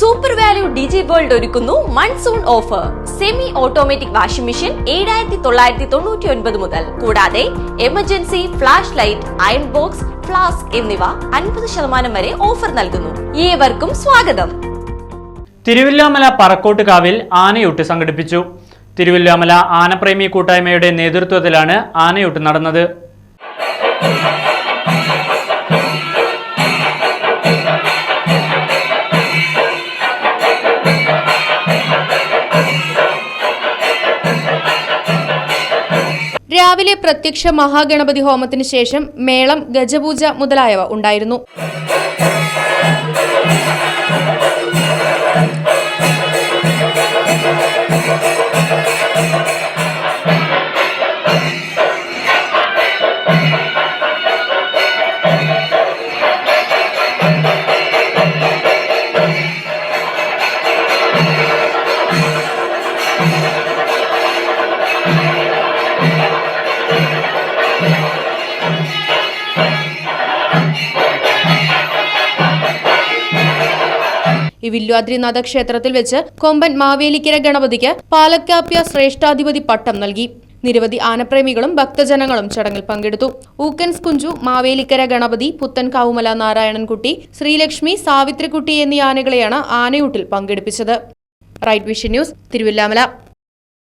Super value ഡിജി world ഒരുക്കുന്നു monsoon offer semi automatic washing machine ഏഴായിരത്തി തൊള്ളായിരത്തി തൊണ്ണൂറ്റി ഒൻപത് മുതൽ. കൂടാതെ emergency flash light iron box flask എന്നിവ അൻപത് ശതമാനം വരെ ഓഫർ നൽകുന്നു. ഏവർക്കും സ്വാഗതം. തിരുവില്ലാമല പറക്കോട്ടുകാവിൽ ആനയൂട്ട് സംഘടിപ്പിച്ചു. തിരുവില്ലാമല ആനപ്രേമി കൂട്ടായ്മയുടെ നേതൃത്വത്തിലാണ് ആനയൂട്ട് നടന്നത്. രാവിലെ പ്രത്യക്ഷ മഹാഗണപതി ഹോമത്തിന് ശേഷം മേളം ഗജപൂജ മുതലായവ ഉണ്ടായിരുന്നു. ഈ വില്വാദ്രിനാഥ ക്ഷേത്രത്തിൽ വെച്ച് കൊമ്പൻ മാവേലിക്കര ഗണപതിക്ക് പാലക്കാപ്യ ശ്രേഷ്ഠാധിപതി പട്ടം നൽകി. നിരവധി ആനപ്രേമികളും ഭക്തജനങ്ങളും ചടങ്ങിൽ പങ്കെടുത്തു. ഊക്കൻസ് കുഞ്ചു മാവേലിക്കര ഗണപതി പുത്തൻ കാവുമല നാരായണൻകുട്ടി ശ്രീലക്ഷ്മി സാവിത്രിക്കുട്ടി എന്നീ ആനകളെയാണ് ആനയൂട്ടിൽ പങ്കെടുപ്പിച്ചത്. Right vision news Thiruvilwamala.